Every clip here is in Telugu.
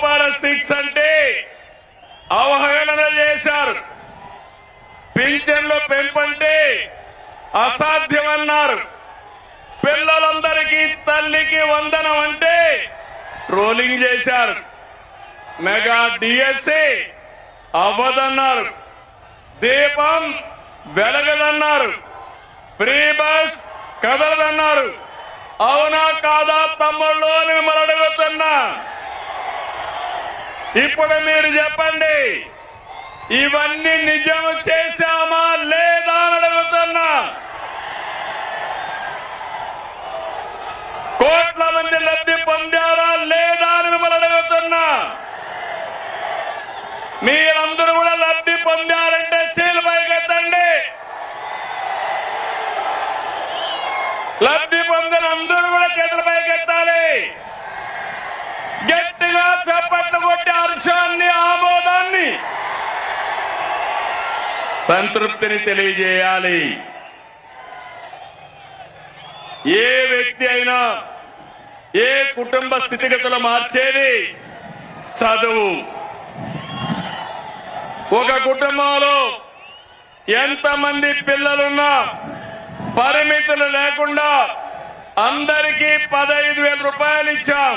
సూపర్ సిక్స్ అంటే అవహేళన చేశారు. పింఛన్లు పెంపంటే అసాధ్యమన్నారు. పిల్లలందరికీ తల్లికి వందనం అంటే ట్రోలింగ్ చేశారు. మెగా డిఎస్సి అవ్వదన్నారు. దీపం వెలగదన్నారు. Free bus కదలదన్నారు. అవునా కాదా తమ్ముళ్ళు అని మిమ్మల్ని అడుగుతున్నా. ఇప్పుడు మీరు చెప్పండి ఇవన్నీ నిజం చేశామా లేదా అడుగుతున్నా. కోట్ల మంది లబ్ధి పొందారా లేదా అని మిమ్మల్ని అడుగుతున్నా. మీరందరూ కూడా లబ్ధి పొందారంటే చీలు పైకెత్తండి. లబ్ధి పొందిన అందరూ కూడా చేతుల పైకెత్తాలి. గట్టిగా చప్పట్లు కొట్టారు సంతృప్తిని తెలియజేయాలి. ఏ వ్యక్తి అయినా ఏ కుటుంబ స్థితిగతులు మార్చేది చదువు. ఒక కుటుంబంలో ఎంతమంది పిల్లలున్నా పరిమితులు లేకుండా అందరికీ పదహైదు వేల రూపాయలు ఇచ్చాం.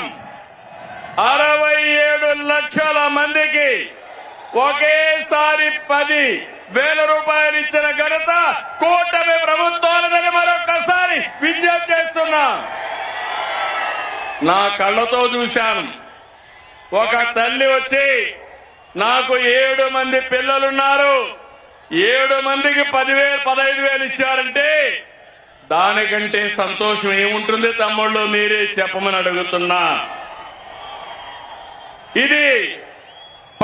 అరవై ఏడు లక్షల మందికి ఒకేసారి పది వేల రూపాయలు ఇచ్చిన ఘనత కూటమి ప్రభుత్వాలదని మరొకసారి విజ్ఞప్తి చేస్తున్నా. నా కళ్ళతో చూశాను. ఒక తల్లి వచ్చి నాకు ఏడు మంది పిల్లలున్నారు. ఏడు మందికి పదివేలు పదహైదు వేలు ఇచ్చారంటే దానికంటే సంతోషం ఏముంటుంది తమ్ముళ్ళు? మీరే చెప్పమని అడుగుతున్నా. ఇది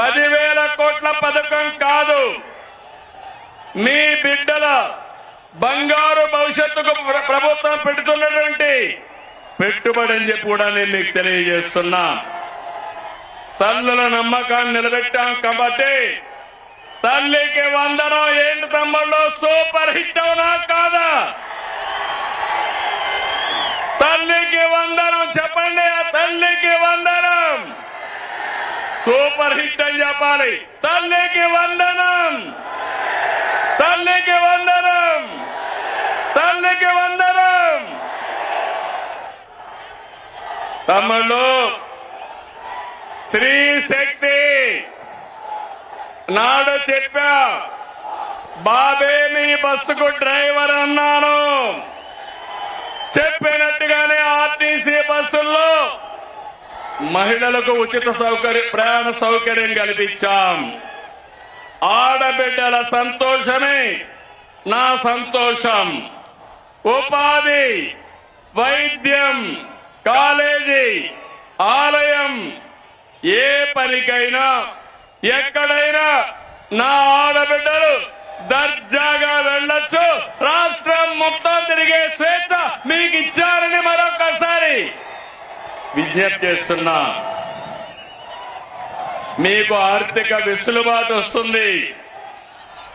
పదివేల కోట్ల పథకం కాదు. మీ బిడ్డల బంగారు భవిష్యత్తుకు ప్రభుత్వం పెడుతున్నటువంటి పెట్టుబడి అని చెప్పి కూడా నేను మీకు తెలియజేస్తున్నా. తల్లుల నమ్మకాన్ని నిలబెట్టాం కాబట్టి తల్లికి వందనం ఏంటి తమ్ముళ్ళు? సూపర్ హిట్ అవునా కాదా? తల్లికి వందనం చెప్పండి ఆ తల్లికి వందనం. సూపర్ హిట్ అని చెప్పాలి. తల్లికి వందనం. తల్లికి వందనం. తల్లికి వందనం. తమ్ముళ్ళు శ్రీ శక్తి. నాడు చెప్పా బాబే మీ బస్సుకు డ్రైవర్ అన్నాను. చెప్పినట్టుగానే ఆర్టీసీ బస్సుల్లో మహిళలకు ఉచిత సౌకర్య ప్రయాణ సౌకర్యం కల్పించాం. ఆడబిడ్డల సంతోషమే. నా సంతోషం. ఉపాధి వైద్యం కాలేజీ ఆలయం. ఏ పనికైనా ఎక్కడైనా నా ఆడబిడ్డలు దర్జాగా వెళ్ళొచ్చు. రాష్ట్రం మొత్తం తిరిగే స్వేచ్ఛ మీకు ఇచ్చారని మరొకసారి విజ్ఞప్తి చేస్తున్నా. మీకు ఆర్థిక వెసులుబాటు వస్తుంది.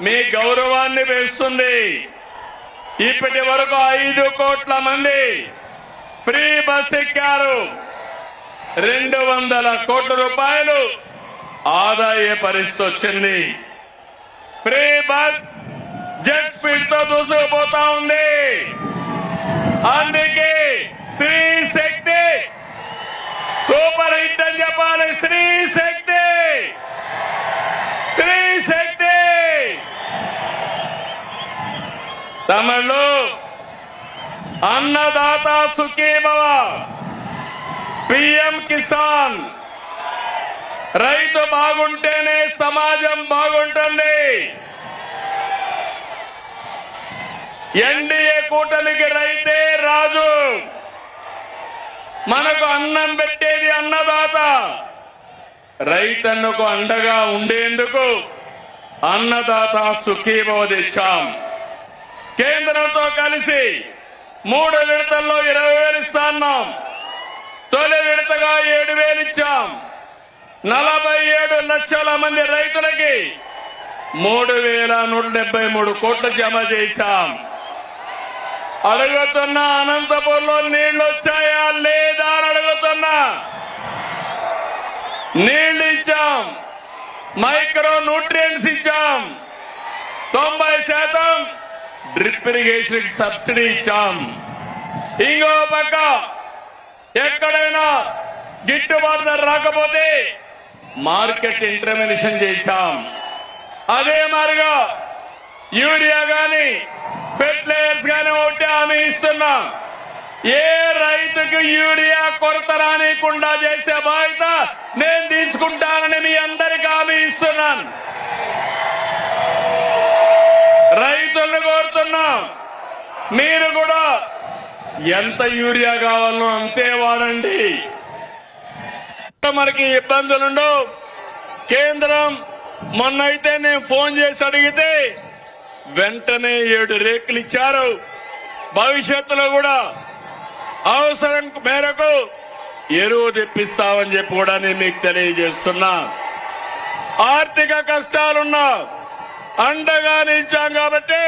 మీ గౌరవాన్ని పెంచుతుంది. ఇప్పటి వరకు ఐదు కోట్ల మంది ఫ్రీ బస్ ఎక్కారు. రెండు వందల కోట్ల రూపాయలు ఆదాయ పరిస్థితి వచ్చింది. ఫ్రీ బస్ జెట్ స్పీడ్తో దూసుకుపోతా ఉంది. అందుకే శ్రీ శక్తి సూపర్ హిట్ అని చెప్పాలి. శ్రీ శక్తి! శ్రీ శక్తి! తమిళు అన్నదాత సుఖీభవ పిఎం కిసాన్. రైతు బాగుంటేనే సమాజం బాగుంటుంది. ఎన్డీఏ కూటమికి రైతే రాజు. మనకు అన్నం పెట్టేది అన్నదాత. రైతన్నకు అండగా ఉండేందుకు అన్నదాత సుఖీభవ తెచ్చాం. కేంద్రంతో కలిసి మూడు విడతల్లో ఇరవై వేలు ఇస్తాన్నాం. తొలి విడతగా ఏడు వేలు ఇచ్చాం. నలభై ఏడు లక్షల మంది రైతులకి మూడు వేల నూట డెబ్బై మూడు కోట్లు జమ చేశాం. అడుగుతున్నా అనంతపూర్లో నీళ్ళు వచ్చాయా లేదా అని అడుగుతున్నా. నీళ్ళు ఇచ్చాం మైక్రో న్యూట్రియంట్స్ ఇచ్చాం. తొంభై శాతం డ్రిప్ ఇరిగేషన్ సబ్సిడీ ఇచ్చాం. ఇంకో పక్క ఎక్కడైనా గిట్టుబాటు ధర రాకపోతే మార్కెట్ ఇంటర్మినేషన్ చేశాం. అదే మాదిరిగా యూరియా కానీ ఫెర్టిలైజర్స్ గాని ఒకటి హామీ ఇస్తున్నాం. ఏ రైతుకు యూరియా కొరత రానికుండా చేసే బాధ్యత నేను తీసుకుంటానని మీ అందరికి హామీ ఇస్తున్నాను రైతులను కోరుతున్నాం. మీరు కూడా ఎంత యూరియా కావాలో అంతే వాడండి. మనకి ఇబ్బందులుండవు. కేంద్రం మొన్నైతే నేను ఫోన్ చేసి అడిగితే వెంటనే ఏడు రేకులు ఇచ్చారు. భవిష్యత్తులో కూడా అవసరం మేరకు ఎరువు తెప్పిస్తామని చెప్పి కూడా నేను మీకు తెలియజేస్తున్నా. ఆర్థిక కష్టాలున్నా అండగా నిలిచాం కాబట్టి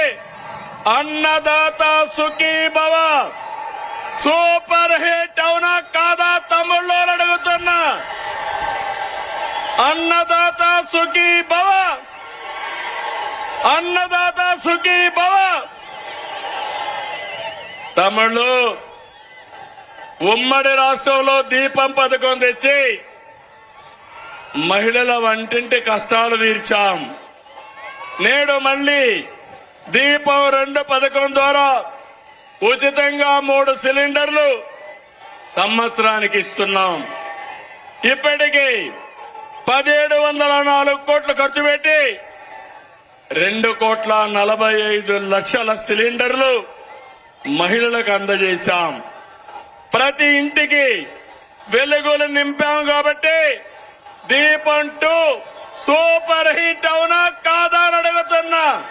అన్నదాత సుఖీ భవ. సూపర్ హిట్ అవునా కాదా తమ్ముళ్ళు అడుగుతున్నా. అన్నదాత సుఖీ భవ. అన్నదాత సుఖీ భవ. తమిళ్ళు ఉమ్మడి రాష్ట్రంలో దీపం పథకం తెచ్చి మహిళల వంటింటి కష్టాలు తీర్చాం. నేడు మళ్ళీ దీపం రెండు పథకం ద్వారా ఉచితంగా మూడు సిలిండర్లు సంవత్సరానికి ఇస్తున్నాం. ఇప్పటికీ పదిహేడు వందల నాలుగు కోట్లు ఖర్చు పెట్టి రెండు కోట్ల నలభై ఐదు లక్షల సిలిండర్లు మహిళలకు అందజేశాం. ప్రతి ఇంటికి వెలుగులు నింపాం కాబట్టి దీపం టూ సూపర్ హిట్ అవునా కాదా అని అడుగుతున్నా.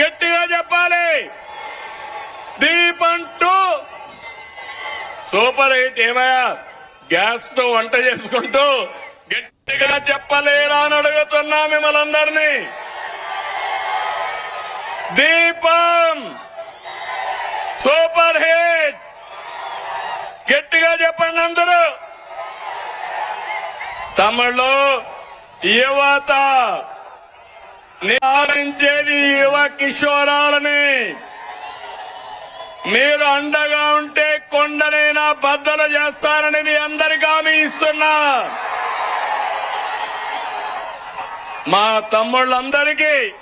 గట్టిగా చెప్పాలి. దీపం టూ సూపర్ హిట్ ఏమయ్యా? గ్యాస్తో వంట చేసుకుంటూ గట్టిగా చెప్పలేరా అని అడుగుతున్నా మిమ్మల్ని అందరినీ. దీపం! Super hit! గట్టిగా చెప్పండి అందరూ. తమిళలో యువత నివారించేది యువ కిషోరాలని. మీరు అండగా ఉంటే కొండనైనా బద్దలు చేస్తారని మీ అందరికీ హామీ ఇస్తున్నా. మా తమ్ముళ్ళందరికీ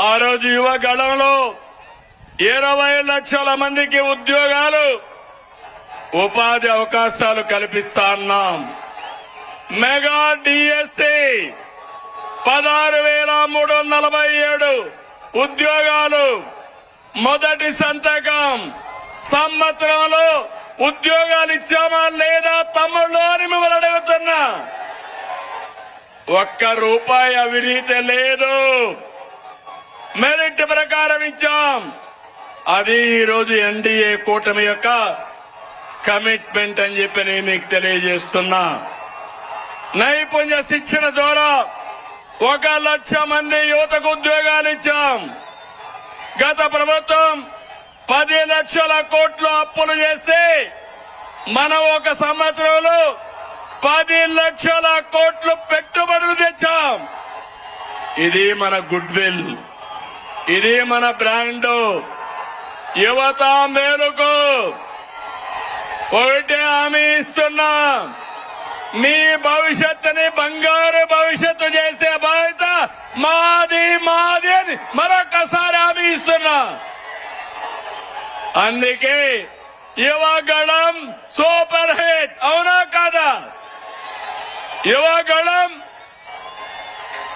ఆ రోజు యువ గళంలో ఇరవై లక్షల మందికి ఉద్యోగాలు ఉపాధి అవకాశాలు కల్పిస్తాన్నాం మెగా డిఎస్సి పదహారు వేల మూడు వందల నలభై ఏడు ఉద్యోగాలు. మొదటి సంతకం. సంవత్సరంలో ఉద్యోగాలు ఇచ్చామా లేదా తమ్ముళ్ళు అని మిమ్మల్ని అడుగుతున్నా. ఒక్క రూపాయి అవినీతి లేదు. మెరిట్ ప్రకారం ఇచ్చాం. అది ఈరోజు ఎన్డీఏ కూటమి యొక్క కమిట్మెంట్ అని చెప్పి నేను మీకు తెలియజేస్తున్నా. నైపుణ్య శిక్షణ ద్వారా ఒక లక్ష మంది యువతకు ఉద్యోగాలు ఇచ్చాం. గత ప్రభుత్వం పది లక్షల కోట్లు అప్పులు చేసి మనం ఒక సంవత్సరంలో పది లక్షల కోట్లు పెట్టుబడులు తెచ్చాం. ఇది మన గుడ్ విల్. ఇది మన బ్రాండ్. యువత మేలుకు ఒకటే హామీ ఇస్తున్నా. మీ భవిష్యత్తుని బంగారు భవిష్యత్తు చేసే బాధ్యత మాది మాది అని మరొకసారి హామీ ఇస్తున్నా. అందుకే యువగళం సూపర్ హిట్ అవునా కాదా? యువగళం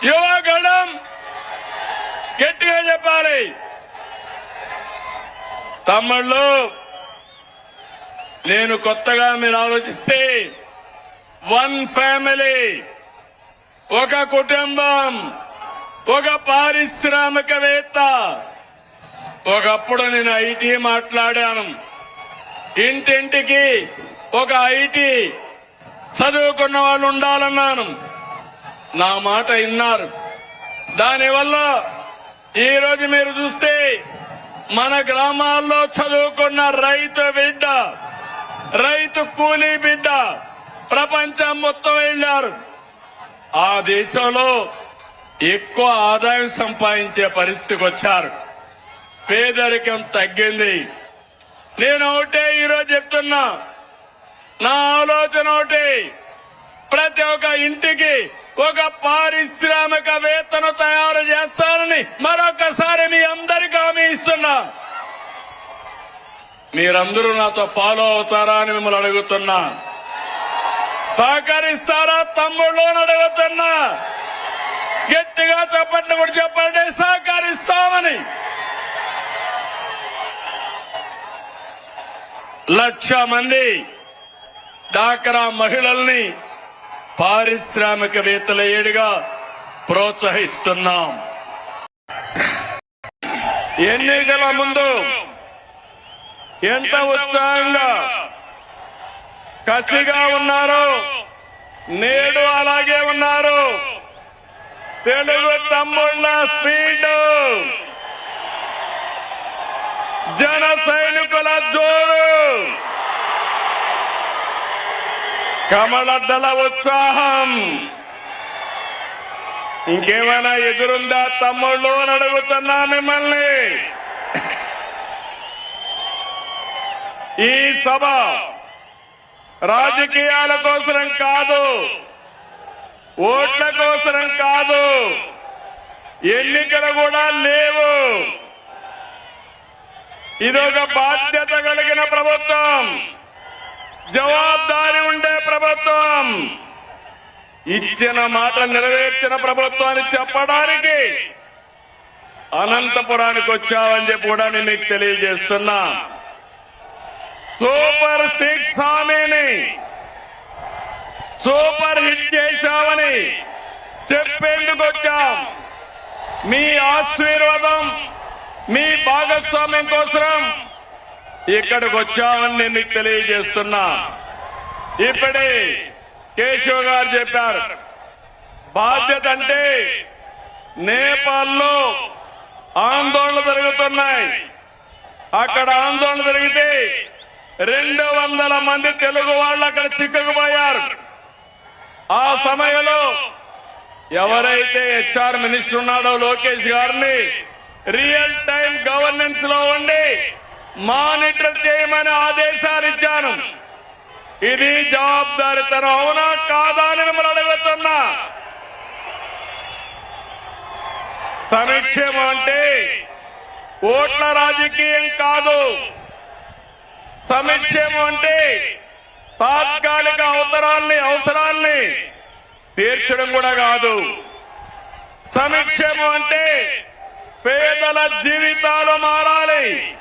యువగళం గట్టిగా చెప్పాలి. తమ్ముళ్ళు నేను కొత్తగా మీరు ఆలోచిస్తే వన్ ఫ్యామిలీ ఒక కుటుంబం ఒక పారిశ్రామికవేత్త. ఒకప్పుడు నేను ఐటీ మాట్లాడాను. ఇంటింటికి ఒక ఐటీ చదువుకున్న వాళ్ళు ఉండాలన్నాను. నా మాట విన్నారు. దానివల్ల ఈ రోజు మీరు చూస్తే మన గ్రామాల్లో చదువుకున్న రైతు బిడ్డ రైతు కూలీ బిడ్డ ప్రపంచం మొత్తం వెళ్ళారు ఆ దేశంలో ఎక్కువ ఆదాయం సంపాదించే పరిస్థితికి వచ్చారు. పేదరికం తగ్గింది. నేను ఒకటే ఈరోజు చెప్తున్నా. నా ఆలోచన ఒకటి. ప్రతి ఒక్క ఇంటికి ఒక పారిశ్రామికవేత్తను తయారు చేస్తానని మరొకసారి మీ అందరికీ హామీ ఇస్తున్నా. మీరందరూ నాతో ఫాలో అవుతారా అని మిమ్మల్ని అడుగుతున్నా. సహకరిస్తారా తమ్ముళ్ళు అని అడుగుతున్నా. గట్టిగా చెప్పండి కూడా చెప్పండి సహకరిస్తామని. లక్ష మంది డాక్రా మహిళల్ని పారిశ్రామికవేత్తల ఏడుగా ప్రోత్సహిస్తున్నాం. ఎన్నికల ముందు ఎంత ఉత్సాహంగా కసిగా ఉన్నారు నేడు అలాగే ఉన్నారు. తెలుగు తమ్ముళ్ళ స్పీడ్. జన సైనికుల జోరు. కమలద్దల ఉత్సాహం. ఇంకేమైనా ఎదురుందా తమ్ముళ్ళు అని అడుగుతున్నా మిమ్మల్ని. ఈ సభ రాజకీయాల కోసరం కాదు ఓట్ల కోసరం కాదు ఎన్నికలు కూడా లేవు. ఇదొక బాధ్యత కలిగిన ప్రభుత్వం. జవాబారి ఉండే ప్రభుత్వం. ఇచ్చిన మాట నెరవేర్చిన ప్రభుత్వాన్ని చెప్పడానికి అనంతపురానికి వచ్చావని చెప్పి కూడా నేను మీకు తెలియజేస్తున్నా. సూపర్ సిక్స్ హామీని సూపర్ హిట్ చేశామని చెప్పేందుకు వచ్చాం. మీ ఆశీర్వాదం మీ భాగస్వామ్యం కోసం ఇక్కడికి వచ్చామని నేను తెలియజేస్తున్నా. ఇప్పుడే కేశవ్ గారు చెప్పారు బాధ్యత అంటే నేపాల్లో ఆందోళన జరుగుతున్నాయి. అక్కడ ఆందోళన జరిగితే రెండు వందల మంది తెలుగు వాళ్ళు అక్కడ చిక్కుకుపోయారు. ఆ సమయంలో ఎవరైతే హెచ్ఆర్ మినిస్టర్ ఉన్నాడో లోకేష్ గారిని రియల్ టైం గవర్నెన్స్లో ఉండి మానిటర్ చేయమని ఆదేశాలు ఇచ్చాను. ఇది జవాబుదారితనం అవునా కాదా అని మిమ్మల్ని అడుగుతున్నా. సమీక్షేమం అంటే ఓట్ల రాజకీయం కాదు. సమీక్షేమం అంటే తాత్కాలిక అవసరాల్ని అవసరాల్ని తీర్చడం కూడా కాదు. సమీక్షేమం అంటే పేదల జీవితాలు మారాలి.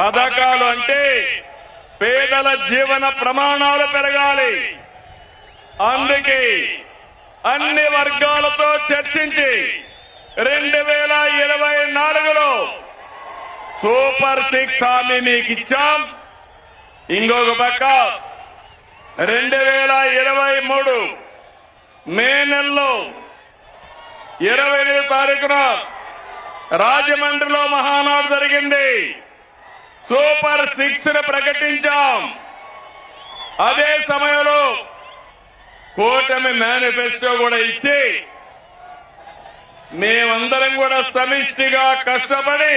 పథకాలు అంటే పేదల జీవన ప్రమాణాలు పెరగాలి. అందుకే అన్ని వర్గాలతో చర్చించి రెండు వేల ఇరవై నాలుగులో సూపర్ సిక్స్ హామీ మీకు ఇచ్చాం ఇంకొక పక్క రెండు వేల ఇరవై మూడు మే నెలలో ఇరవై ఎనిమిది తారీఖున రాజమండ్రిలో మహానాడు జరిగింది. సూపర్ సిక్స్ను ప్రకటించాం. అదే సమయంలో కూటమి మేనిఫెస్టో కూడా ఇచ్చి మేమందరం కూడా సమిష్టిగా కష్టపడి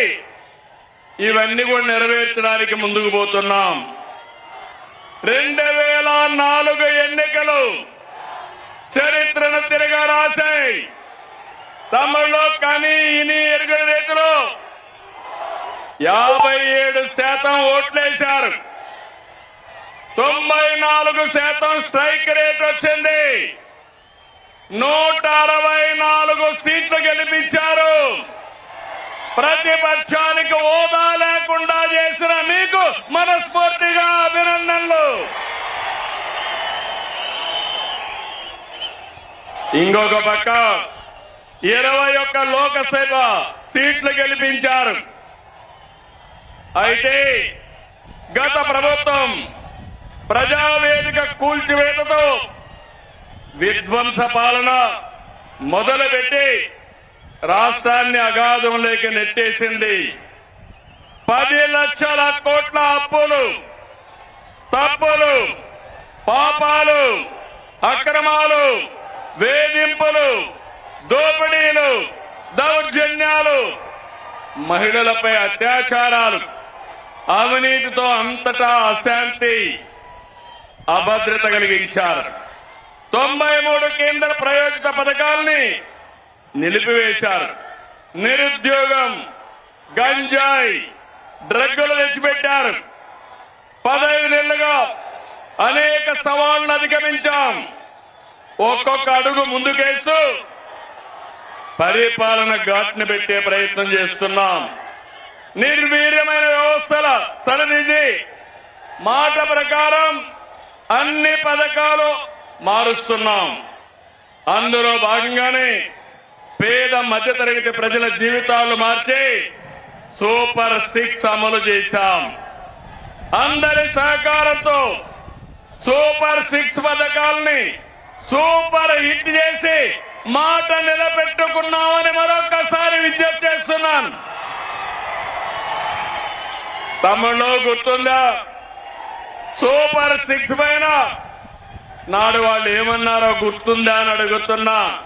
ఇవన్నీ కూడా నెరవేర్చడానికి ముందుకు పోతున్నాం. రెండు వేల నాలుగు ఎన్నికలు చరిత్రను తిరగా రాశాయి తమలో కానీ ఇని ఎరుగని రీతిలో యాభై ఏడు శాతం ఓట్లేశారు. తొంభై నాలుగు శాతం స్ట్రైక్ రేట్ వచ్చింది. నూట అరవై నాలుగు సీట్లు గెలిపించారు. ప్రతిపక్షానికి హోదా లేకుండా చేసిన మీకు మనస్ఫూర్తిగా అభినందనలు. ఇంకొక పక్క ఇరవై ఒక్క లోకసభ సీట్లు గెలిపించారు. అయితే గత ప్రభుత్వం ప్రజావేదిక కూల్చివేతతో విధ్వంస పాలన మొదలుపెట్టి రాష్ట్రాన్ని అగాధంలోకి నెట్టేసింది. పది లక్షల కోట్ల అప్పులు తప్పులు పాపాలు అక్రమాలు వేధింపులు దోపిడీలు దౌర్జన్యాలు మహిళలపై అత్యాచారాలు అవినీతితో అంతటా అశాంతి అభద్రత కలిగించారు. తొంభై మూడు కేంద్ర ప్రయోజిత పథకాల్ని నిలిపివేశారు. నిరుద్యోగం గంజాయి డ్రగ్గులు తెచ్చిపెట్టారు. పదహైదు నెలలుగా అనేక సవాళ్ళను అధిగమించాం. ఒక్కొక్క అడుగు ముందుకేస్తూ పరిపాలన ఘాట్ని పెట్టే ప్రయత్నం చేస్తున్నాం. నిర్వీర్యమైన వ్యవస్థల సరిదిది మాట ప్రకారం అన్ని పథకాలు మారుస్తున్నాం. అందులో భాగంగానే పేద మధ్యతరగతి ప్రజల జీవితాలు మార్చి సూపర్ సిక్స్ అమలు చేశాం. అందరి సహకారంతో సూపర్ సిక్స్ పథకాల్ని సూపర్ హిట్ చేసి మాట నిలబెట్టుకున్నామని మరొకసారి విజ్ఞప్తి చేస్తున్నాను. తమ్ముళ్ళు గుర్తుందా? సూపర్ సిక్స్ పైన. నాడు వాళ్ళు ఏమన్నారో గుర్తుందా అని అడుగుతున్నా.